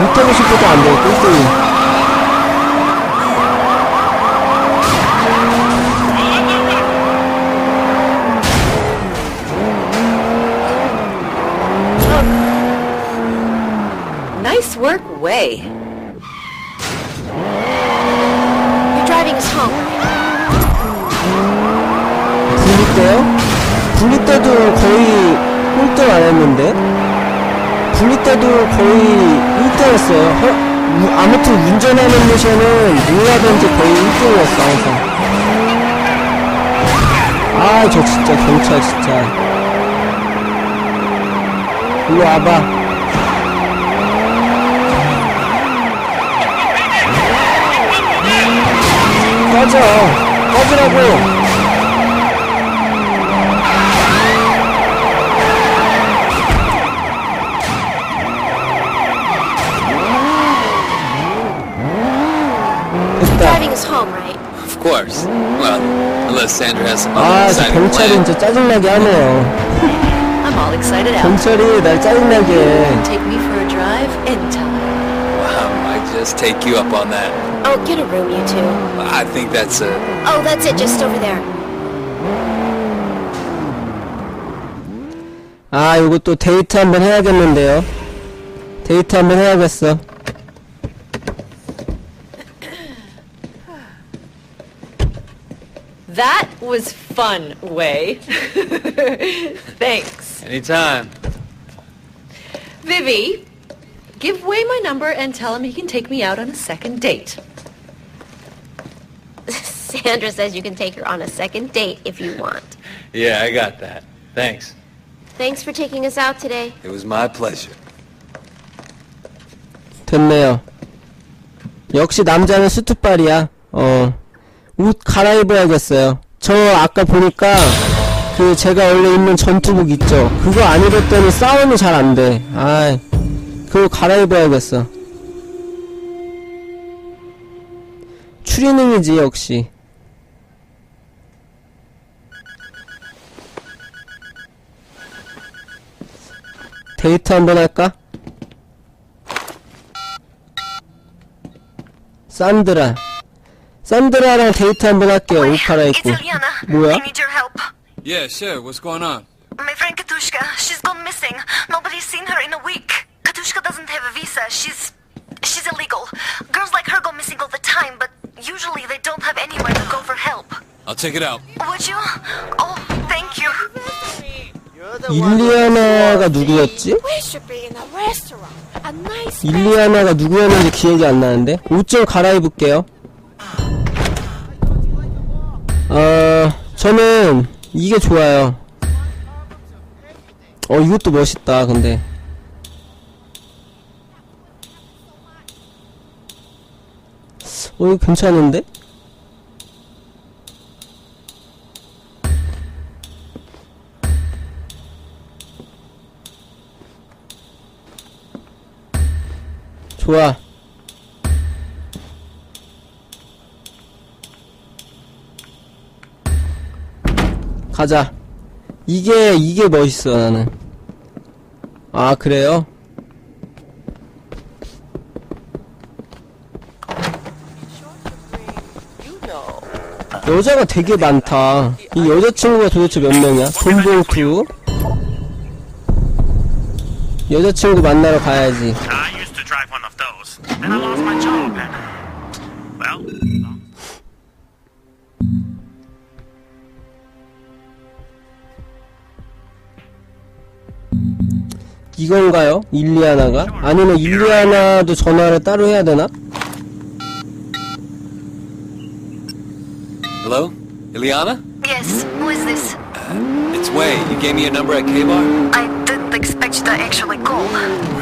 못하고 싶어도 안 돼, 꼴등이. Nice work, Way. You're driving us home. 분리 때요? 분리 때도 거의 꼴등 안 했는데? 분리 때도 거의 1등 했어요. 허- 우- 아무튼 운전하는 미션은 누구라든지 거의 1등이었어, 항상. 아, 저 진짜 경찰 진짜. 일로 와봐. 꺼져. 꺼지라고. 됐다. Driving us home, right? Of course. Well, unless Sandra has some other 아, 저 exciting 경찰이 plan. 진짜 짜증나게 하네요. I'm all excited out. 경찰이 날 짜증나게 해. Take me for a drive anytime. Wow, I just take you up on that. Oh, get a room, you two. I think that's a. Oh, that's it, just over there. 아, 이거 또 데이트 한번 해야겠는데요. 데이트 한번 해야겠어. That was fun, Way. Thanks. Anytime. Vivi, give Way my number and tell him he can take me out on a second date. Sandra says you can take her on a second date if you want. Yeah, I got that. Thanks. Thanks for taking us out today. It was my pleasure. 됐네요. 역시 남자는 수트빨이야. 어. 옷 갈아입어야겠어요. 저 아까 보니까 그 제가 원래 입는 전투복 있죠. 그거 안 입었더니 싸움이 잘 안 돼. 아이. 그거 갈아입어야겠어. 추리닝이지 역시. 데이트 한번 할까? 산드라. 산드라랑 데이트 한번 할게요. 옷 갈아입고. It's Ilyana. 뭐야? I need your help. Yeah, sure. What's going on? My friend Katushka, she's gone missing. Nobody's seen her in a week. Katushka doesn't have a visa. She's she's illegal. Girls like her go missing all the time, but usually they don't have anywhere to go for help. I'll check it out. Would you? Oh, thank you. 일리아나가 누구였지? We should be in a restaurant. A nice 일리아나가 누구였는지 기억이 안 나는데. 옷 좀 갈아입을게요. 어, 저는 이게 좋아요. 어, 이것도 멋있다, 근데. 어, 이거 괜찮은데? 좋아. 가자. 이게, 이게 멋있어, 나는. 아, 그래요? 여자가 되게 많다. 이 여자친구가 도대체 몇 명이야? 돈봉투? 여자친구 만나러 가야지. 이건가요? 일리아나가? 아니면 일리아나도 전화를 따로 해야 되나? Hello? Ileana? Yes, who is this? It's Way. You gave me a number at K-Bar? I didn't expect you to actually call.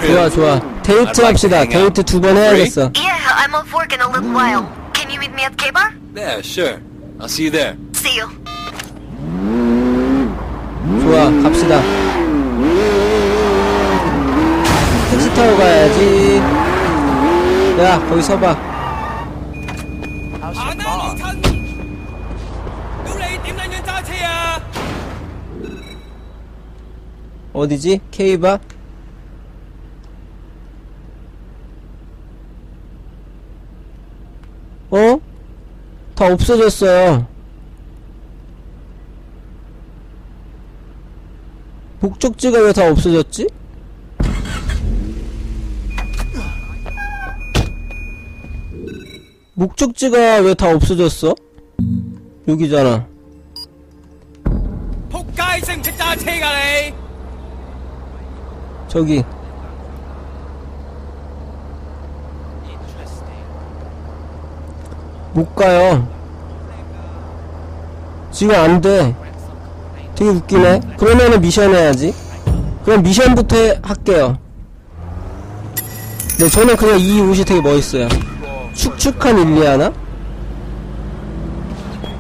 좋아 좋아 데이트 합시다 데이트 두 번 해야겠어 Yeah, I'm off work in a little while. Can you meet me at K-Bar? Yeah, sure. I'll see you there. See you. 좋아 갑시다 타고 가야지 야 거기 서봐 어디지? 케이바? 어? 다 없어졌어요 목적지가 왜 다 없어졌지? 목적지가 왜 다 없어졌어? 여기잖아. 저기. 못 가요. 지금 안 돼. 되게 웃기네. 그러면은 미션 해야지. 그럼 미션부터 해- 할게요. 네, 저는 그냥 이 옷이 되게 멋있어요. 축축한 일리아나?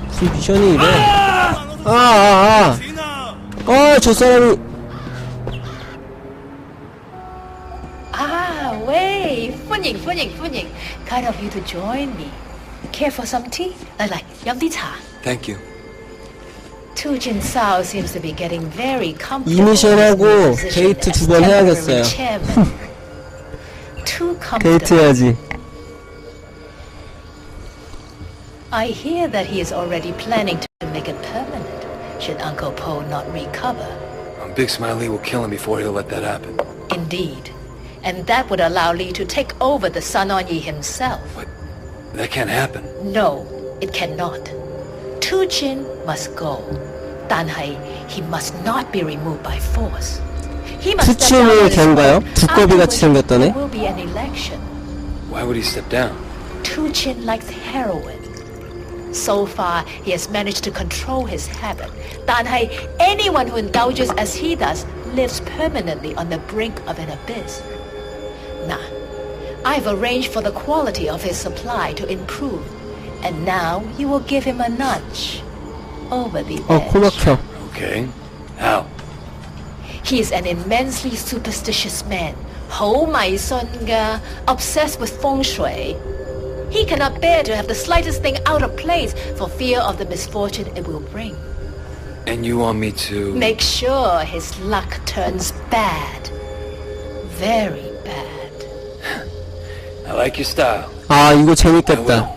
무슨 미션이 이래? 아, 아, 아. 아, 저 사람이. Ah, Wei, Funying, Funying, Funying. Kind of you to join me. Care for some tea? Like, like, yummy tea. Thank you. Tu Jin Sao seems to be getting very 이 comfortable. 미션하고 his position 데이트 두 번 해야겠어요. 데이트 해야지. I hear that he is already planning to make it permanent. Should Uncle Po not recover? Um, Big Smiley will kill him before he'll let that happen. Indeed. And that would allow Lee to take over the Sun On Yi himself. That can't happen. No, it cannot. Tu Jin must go. Dan Hai, he must not be removed by force. He must step 투치는 down on his 걔인가요? own. 두꺼비 같이 Afterwards, 생겼다네? There will be an election. Why would he step down? Tu Jin likes heroin. So far, he has managed to control his habit. Dan Hai, anyone who indulges as he does lives permanently on the brink of an abyss. Nah, I've arranged for the quality of his supply to improve. And now you will give him a nudge. Over the 어, 코 edge. 막혀. Okay. How? He is an immensely superstitious man. Ho mai son ga, obsessed with feng shui. He cannot bear to have the slightest thing out of place for fear of the misfortune it will bring. And you want me to... Make sure his luck turns bad. Very bad. I like your style. 아, 이거. 재밌겠다.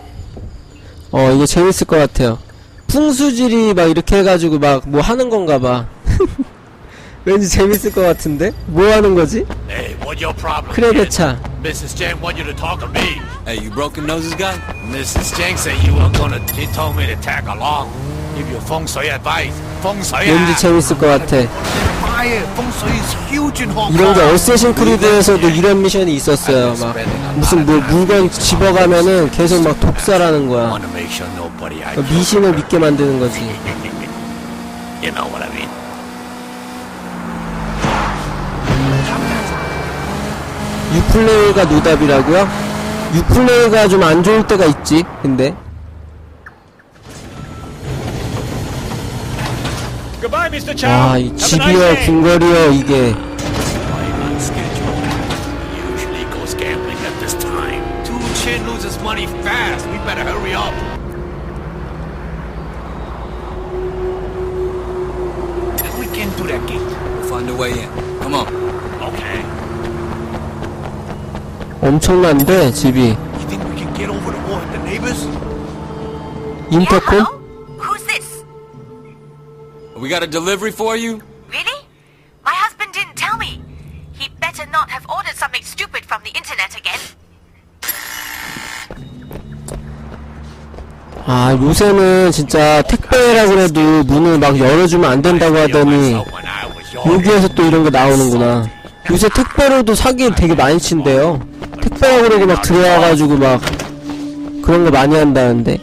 어, 이거 재밌을 것 같아요. 풍수질이 막 이렇게 해가지고 막 뭐 하는 건가 봐. 왠지 재밌을 것 같은데? 뭐 하는 거지? Hey, what your problem? 크레드? 차. Mrs. Chang want you to talk to me. Hey, you broken noses guy? Mrs. Chang said you were gonna. She told me to tag along. Give you feng shui advice. Feng shui. 왠지 재밌을 것 같아. 이런 게 Kong. 어쌔신 크리드에서도 이런 미션이 있었어요. 막 무슨 뭐 물건 집어가면은 계속 막 독살하는 거야. 그러니까 미신을 믿게 만드는 거지. You know what I mean. 유플레이가 노답이라고요? 유플레이가 좀 안 좋을 때가 있지. 근데 Goodbye, Mr. 와, 이 집이요, 궁궐이요, 이게 on schedule. Usually goes gambling at this time. Tu Chin loses money fast. We better hurry up. We can do that gate. We'll find a way in. Come on. Okay. 엄청난데 집이 think we got a delivery for you? Really? My husband didn't tell me. He better not have ordered something stupid from the internet again. 아 요새는 진짜 택배라고 해도 문을 막 열어주면 안 된다고 하더니 여기에서 또 이런 거 나오는구나 요새 택배로도 사기 되게 많이 친대요 택배라고 그러고 막 들어와가지고 막 그런 거 많이 한다는데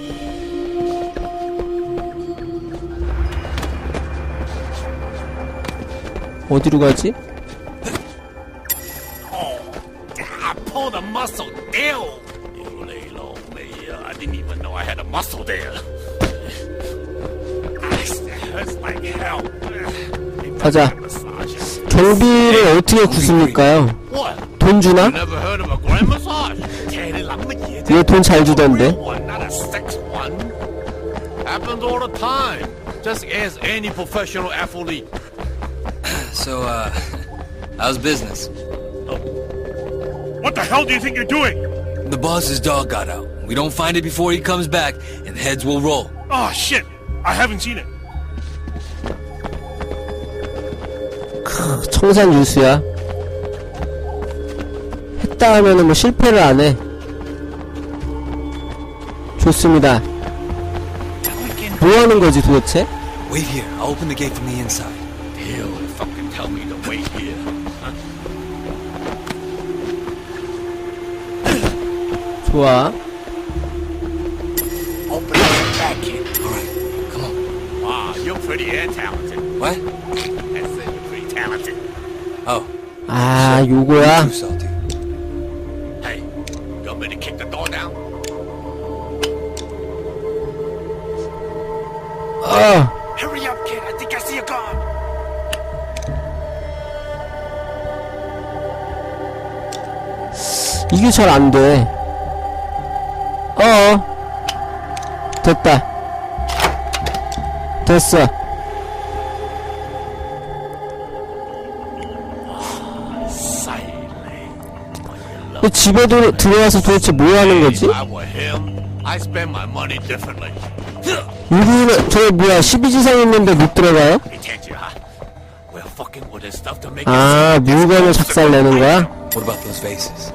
어디로 가지? Uh. 가자. 경비를 어떻게 구습니까요? 돈 주나? Never heard of a grand massage? 얘 돈 잘 주던데 One, not a sex one. Happens all the time. Just ask any professional athlete. So, uh, how's business? What the hell do you think you're doing? The boss's dog got out. We don't find it before he comes back, and heads will roll. Oh shit! I haven't seen it. 청산 유수야. 했다 하면은 뭐 실패를 안 해. 좋습니다. 뭐 하는 거지 도대체? Wait here. I'll open the gate from the inside. He'll fucking tell me to wait here. 좋아. Open the back kid. All right, come on. Wow, you're pretty and talented. What? I said you're pretty talented. Oh, 아, 요거야. Gun. 이게 잘 안 돼. 어. 됐다. 됐어. 집에 도, 들어와서 도대체 뭐 하는 거지? If I were him, I spend my money differently. 여기는, 저 뭐야, 12지상 있는데 못 들어가요? He takes you, huh? We're fucking with this stuff to make 아, it seem 물건을 it's 작살 내는 거야? What about those vases?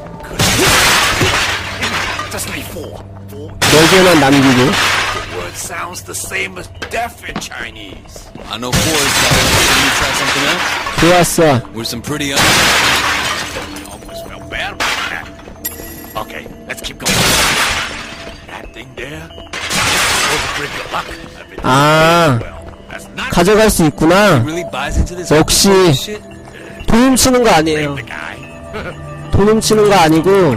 Just leave four. Four. 네 개만 남기고. The word sounds the same as death in Chinese. I know four is better. Can you try something else? 좋았어. We're some pretty un- I almost felt bad about that. Okay, let's keep going. 아, 가져갈 수 있구나. 역시. 돈 훔치는 거 아니에요. 돈 훔치는 거 아니고.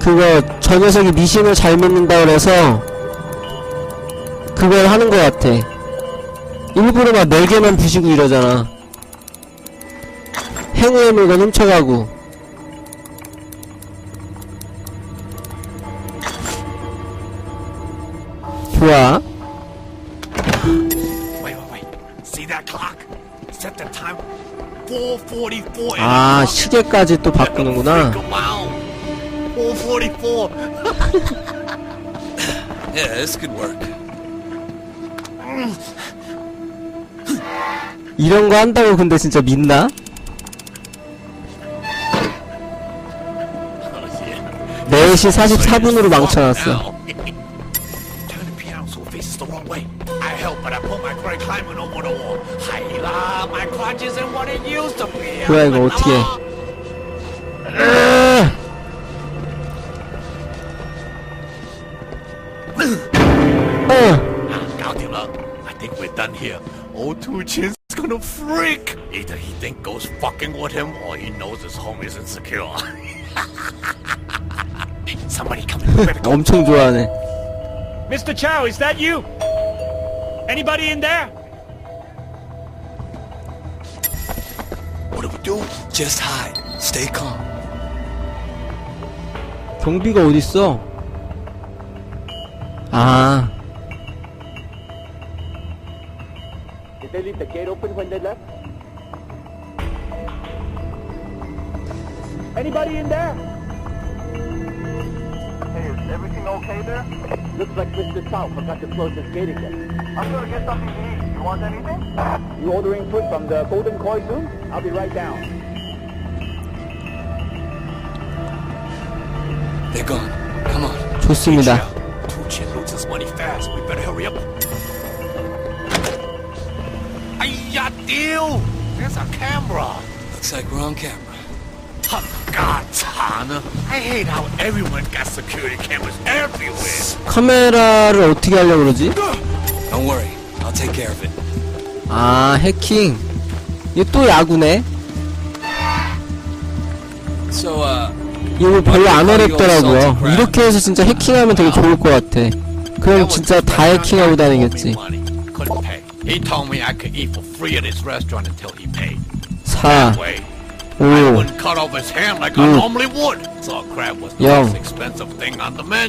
그거, 저 녀석이 미신을 잘 믿는다 그래서, 그걸 하는 거 같아. 일부러 막네 개만 부시고 이러잖아. 행운의 물건 훔쳐가고. Time. 444. 아, 시계까지 또 바꾸는구나. 444. Yeah, this could work. 이런 거 한다고 근데 진짜 믿나? Oh, 4시 44분으로 망쳐놨어. Old Two Chin's gonna freak. Either he think goes fucking with him, or he knows his home isn't secure. Somebody coming. We better go. 엄청 좋아하네. Mr. Chow, is that you? Anybody in there? do we do? Just hide. Stay calm. 경비가 어딨어? 아, Did they leave the gate open when they left? Anybody in there? Hey, is everything okay there? Looks like Mr. Chow forgot to close his gate again. I'm gonna get something to eat. You want anything? You ordering food from the Golden Koi soon? I'll be right down. They're gone. Come on. 좋습니다. Two Chin loses money fast. We better hurry up. Hiya, deal! There's a camera. Looks like we're on camera. Oh, God, Tana. I hate how everyone got security cameras everywhere. 카메라를 어떻게 하려고 그러지? Don't worry. I'll take care of it. 아, 해킹. 이게 또 야구네. So, uh, 이거 뭐 별로 안 어렵더라고요. 이렇게 해서 진짜 해킹하면 되게 좋을 것 같아. 그럼 진짜 다 해킹하고 다니겠지. 4 5 6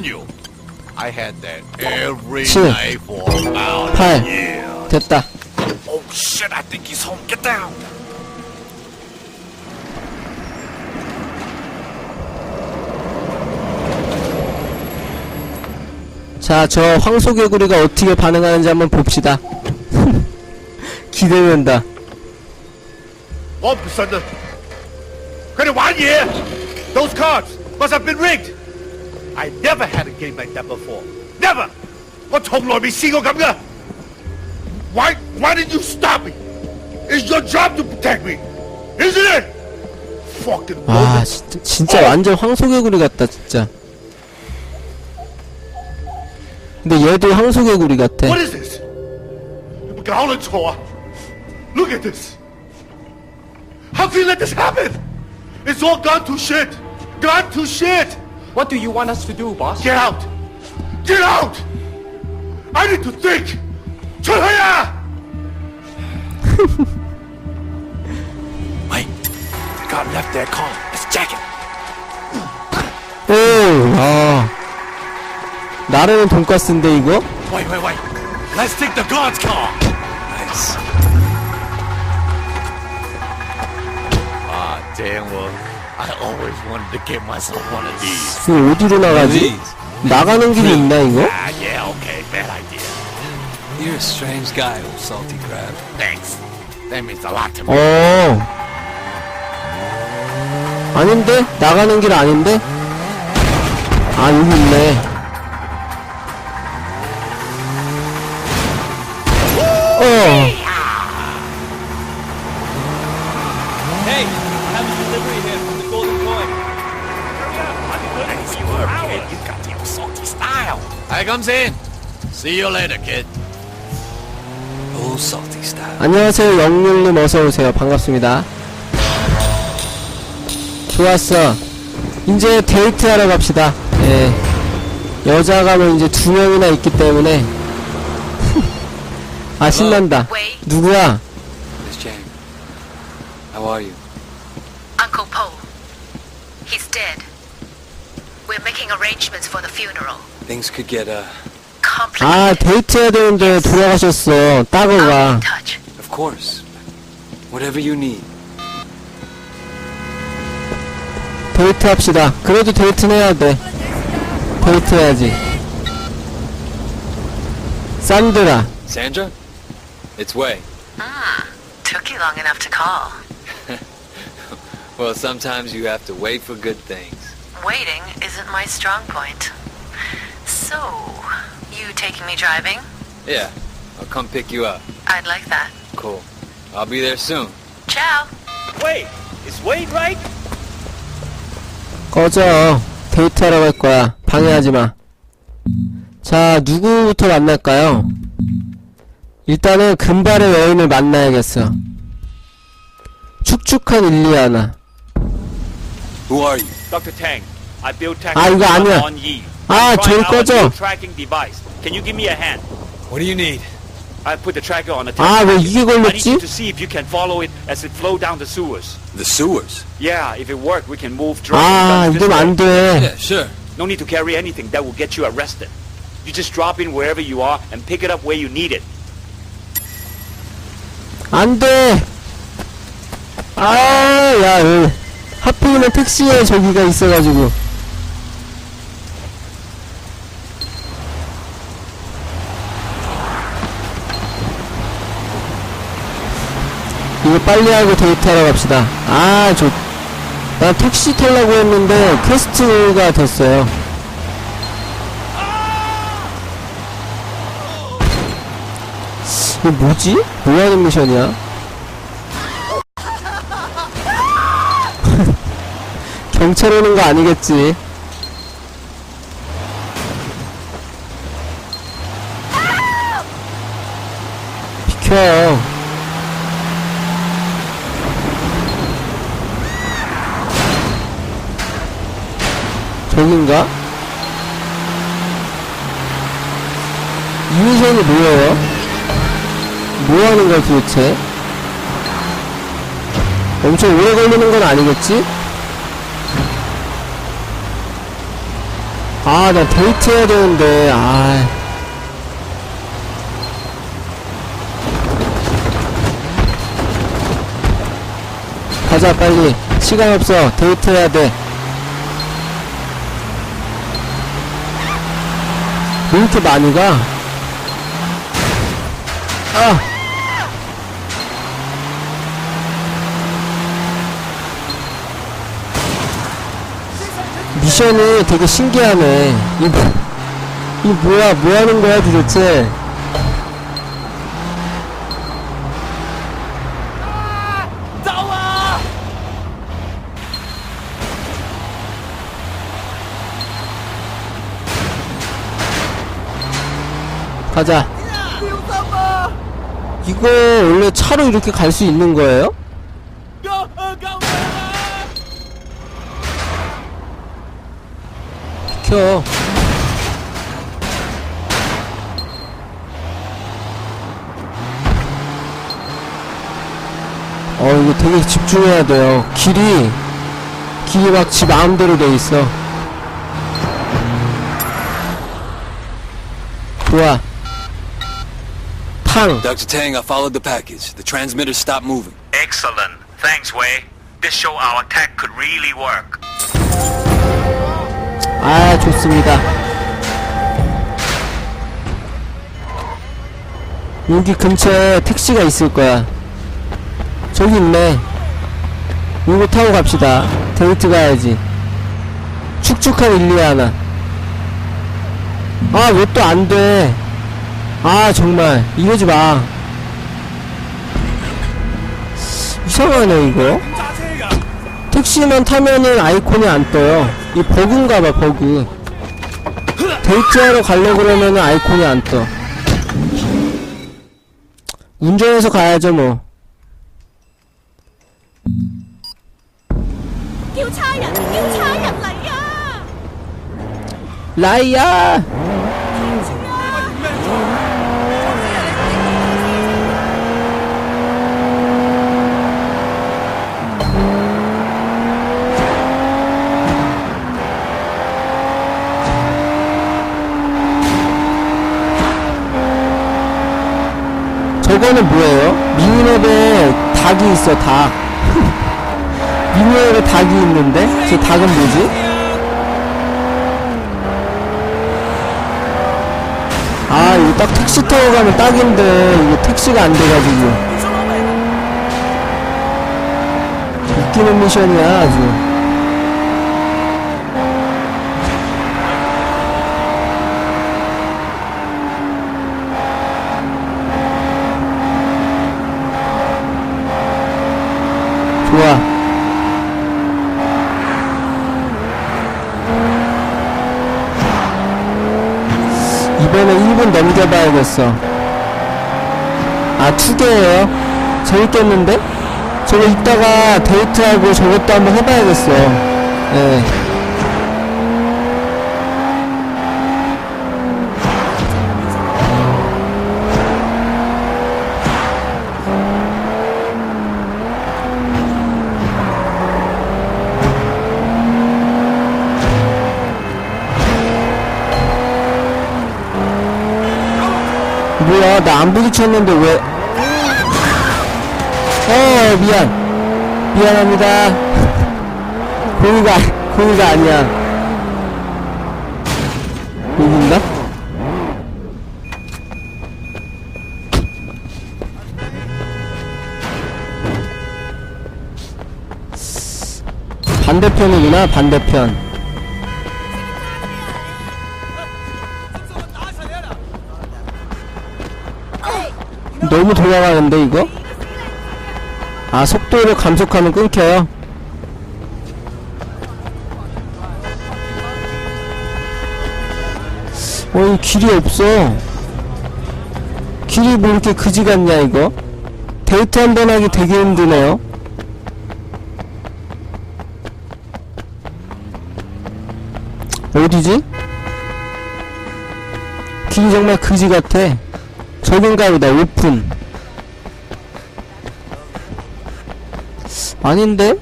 0 I had that every 칠. night for about a 팔. year. 됐다. Oh shit, I think he's home. Get down. 자, 저 황소개구리가 어떻게 반응하는지 한번 봅시다. 기대된다. Lump, son. Credit one year. Those cards must have been rigged. I never had a game like that before. Never. 我從來未試過咁噶。Why? Why did you stop me? It's your job to protect me, isn't it? Fucking 아, bullshit. 진짜, 진짜 완전 황소개구리 같다, 진짜. 근데 얘도 황소개구리 같아. What is this? 你們搞撚錯啊！Look at this. How can you let this happen? It's all gone to shit. Gone to shit. What do you want us to do, boss? Get out! Get out! I need to think! Wait, the guard left there calling. Let's check it. Oh, 오, 야. 나르는 돈가스인데 이거? Wait, wait, wait. Let's take the guard's car. Nice. Ah, damn well. I always wanted to get myself one of these. 이거 어디로 나가지? 나가는 길이 있나, 이거? Ah, yeah, okay, bad idea. You're a strange guy, old salty crab. Thanks. That means a lot to me. 어. 아닌데? 나가는 길 아닌데? 아, 여기 있네. Comes in. See you later, kid. Old salty style. 안녕하세요, 영률님 어서오세요. 반갑습니다. 좋았어. 이제 데이트하러 갑시다. 예. 여자가 뭐 이제 두 명이나 있기 때문에. 아, 신난다. 누구야? Miss Jane. How are you? Uncle Po. He's dead. We're making arrangements for the funeral. Things could get, uh, Complicated. 아, 데이트해야 되는데 돌아가셨어. I'll be 따로가. in touch. of course. Whatever you need. 데이트 합시다. 그래도 데이트는 해야 돼. 데이트 해야지. 산드라. Sandra? It's Way. Took you long enough to call. Well, sometimes you have to wait for good things. Waiting isn't my strong point. So, you taking me driving? Yeah, I'll come pick you up. I'd like that. Cool. I'll be there soon. Ciao. Wait, is Wade right? 꺼져. 데이트하러 갈 거야. 방해하지 마. 자, 누구부터 만날까요? 일단은 금발의 여인을 만나야겠어. 축축한 일리아나. Who are you? Dr. Tang, I built tech 아, 이거 아니야. on Yi. 아, Trying 저를 out a 꺼져. new tracking device. Can you give me a hand? What do you need? I put the tracker on the 아, 왜 tank. 이게 I need 걸렸지? you to see if you can follow it as it flow down the sewers. The sewers. Yeah, if it work, we can move drones 아, guns this 이러면 way. 안 돼. Yeah, sure. No need to carry anything that will get you arrested. You just drop in wherever you are and pick it up where you need it. 안 돼! 아, 야, 왜. 하필이면 택시에 저기가 있어가지고. 빨리 하고 데이트하러 갑시다. 아, 저, 나 택시 타려고 했는데 퀘스트가 됐어요. 이거 뭐지? 뭐 하는 미션이야? 경찰 오는 거 아니겠지? 비켜. 저긴가? 이 미션이 뭐예요? 뭐 하는 거야 도대체? 엄청 오래 걸리는 건 아니겠지? 아, 나 데이트 해야 되는데, 아. 가자, 빨리. 시간 없어. 데이트 해야 돼. 왜 이렇게 많이 가? 아! 미션이 되게 신기하네. 이, 뭐- 이 뭐야, 뭐 하는 거야 도대체? 가자. 이거 원래 차로 이렇게 갈 수 있는 거예요? 비켜. 어, 이거 되게 집중해야 돼요. 길이, 길이 막 지 마음대로 돼 있어. 좋아. 탕. Dr. Tang, I followed the package. The transmitter stopped moving. Excellent. Thanks, Wei. This show our tech could really work. 아, 좋습니다. 여기 근처에 택시가 있을 거야. 저기 있네. 이거 타고 갑시다. 데이트 가야지. 축축한 일리아나. 아, 왜 또 안 돼? 아, 정말. 이러지 마. 이상하네, 이거. 택시만 타면은 아이콘이 안 떠요. 이 버그인가봐 버그. 데이트하러 가려고 그러면은 아이콘이 안떠. 운전해서 가야죠 뭐. 라이야! 저거는 뭐예요? 미니맵에 닭이 있어, 닭. 미니맵에 닭이 있는데? 저 닭은 뭐지? 아 이거 딱 택시 타고 가면 딱인데 이거 택시가 안 돼가지고 웃기는 미션이야 아주 좋아 이번에 1분 넘겨봐야겠어. 아, 투개예요 재밌겠는데? 저거 이따가 데이트하고 저것도 한번 해봐야겠어. 예. 뭐야, 나 안 부딪혔는데 왜. 어, 미안. 미안합니다. 공이가, 공이가 아니야. 여긴가? 반대편이구나, 반대편. 너무 돌아가는데 이거? 아 속도를 감속하면 끊겨요? 어이 길이 없어 길이 뭐 이렇게 그지 같냐 이거? 데이트 한 번 하기 되게 힘드네요 어디지? 길이 정말 그지 같아 보다 오픈 아닌데?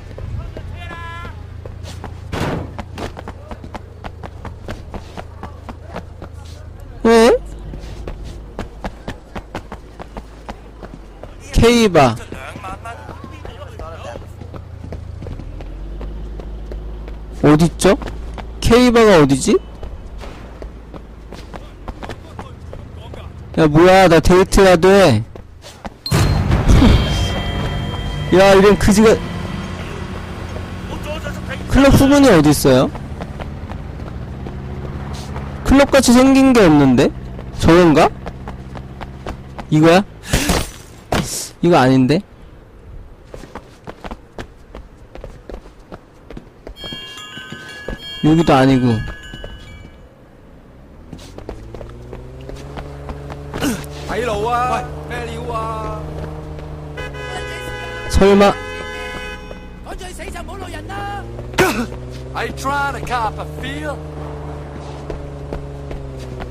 에? 케이바 어딨죠? 케이바가 어디지? 야 뭐야 나 데이트라도 해. 야 이런 그지가 클럽 후문이 어디 있어요? 클럽 같이 생긴 게 없는데? 저건가? 이거야? 이거 아닌데? 여기도 아니고 설마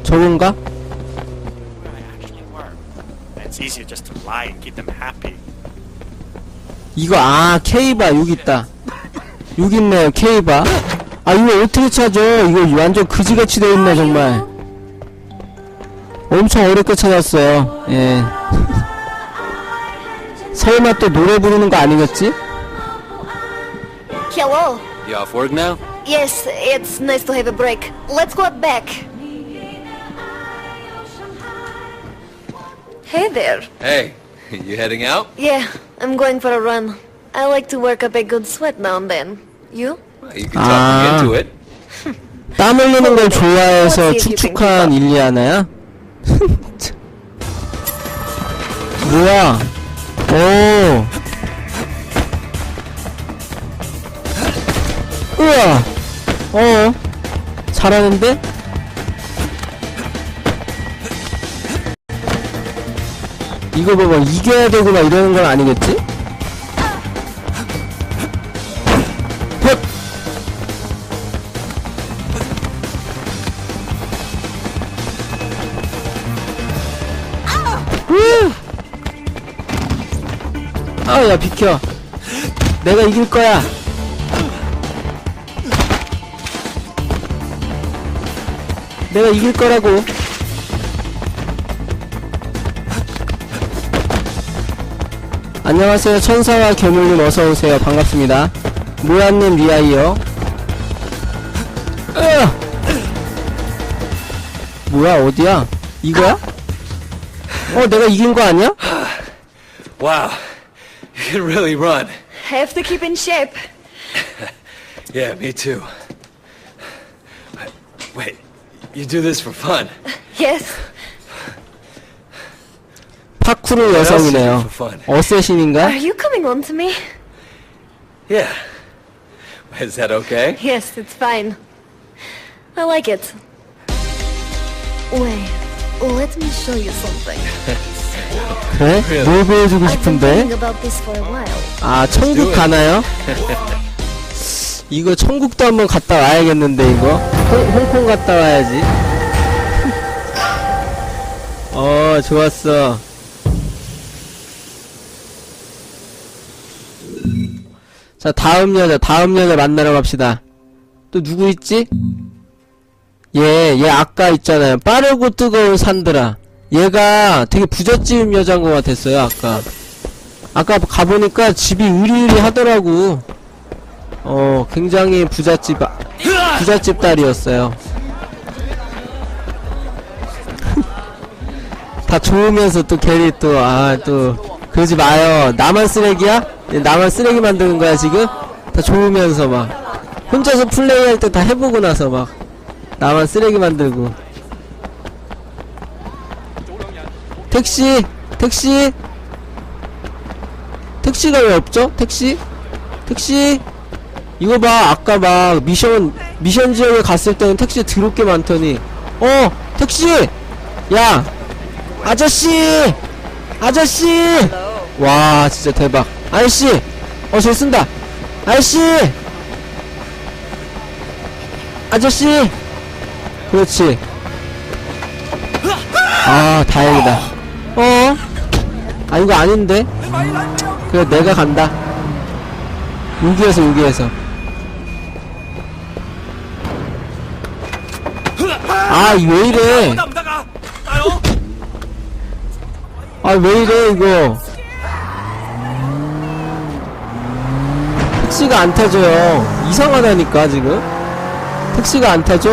저건가? It's easier just to lie and keep them happy. 이거 아 K바 여기 있다. 여기 있네요. K바 아 이거 어떻게 찾아? 이거 완전 그지같이 되어있네 정말 엄청 어렵게 찾았어요 예 설마 또 노래 부르는 거 아니겠지? Hello. You off work now? Yes, it's nice to have a break. Let's go out back. Hey there. Hey, you heading out? Yeah, I'm going for a run. I like to work up a good sweat now and then. You? Well, you can talk me Ah. into it. 땀 흘리는 걸 좋아해서 축축한 일리아나야? 뭐야 오 우와 어 잘하는데? 이거 봐봐 이겨야 되고 막 이러는 건 아니겠지? 아, 야, 비켜. 내가 이길 거야. 내가 이길 거라고. 안녕하세요. 천사와 괴물님 어서오세요. 반갑습니다. 모야님 리아이요. 뭐야, 어디야? 이거야? 어, 내가 이긴 거 아니야? You can really run. Have to keep in shape. Yeah, me too. Wait, you do this for fun? Yes. 파쿠르 else you do 여성이네요. for fun? 어쌔신인가? Are you coming on to me? Yeah. Is that okay? Yes, it's fine. I like it. Wait, let me show you something. 그래? 뭘 보여주고 been thinking 싶은데? 아, 천국 가나요? 이거 천국도 한번 갔다 와야겠는데, 이거? 홍, 홍콩 갔다 와야지. 어, 좋았어. 자, 다음 여자, 다음 여자 만나러 갑시다. 또 누구 있지? 얘, 얘 아까 있잖아요. 빠르고 뜨거운 산드라. 얘가 되게 부잣집 여자인 것 같았어요, 아까. 아까 가보니까 집이 으리으리 하더라고. 어, 굉장히 부잣집, 아- 부잣집 딸이었어요. 다 좋으면서 또 괜히 또, 아, 또, 그러지 마요. 나만 쓰레기야? 얘 나만 쓰레기 만드는 거야, 지금? 다 좋으면서 막. 혼자서 플레이할 때 다 해보고 나서 막. 나만 쓰레기 만들고. 택시! 택시! 택시가 왜 없죠? 택시? 택시? 이거 봐, 아까 막 미션, 미션 지역에 갔을 때는 택시 드럽게 많더니. 어! 택시! 야! 아저씨! 아저씨! 와, 진짜 대박. 아저씨! 어, 저 쓴다! 아저씨! 아저씨! 그렇지. 아, 다행이다. 어? 아, 이거 아닌데? 그래, 내가 간다. 여기에서, 여기에서. 아, 이왜 이래? 아, 왜 이래, 이거? 택시가 안 타져요. 이상하다니까, 지금? 택시가 안 타죠?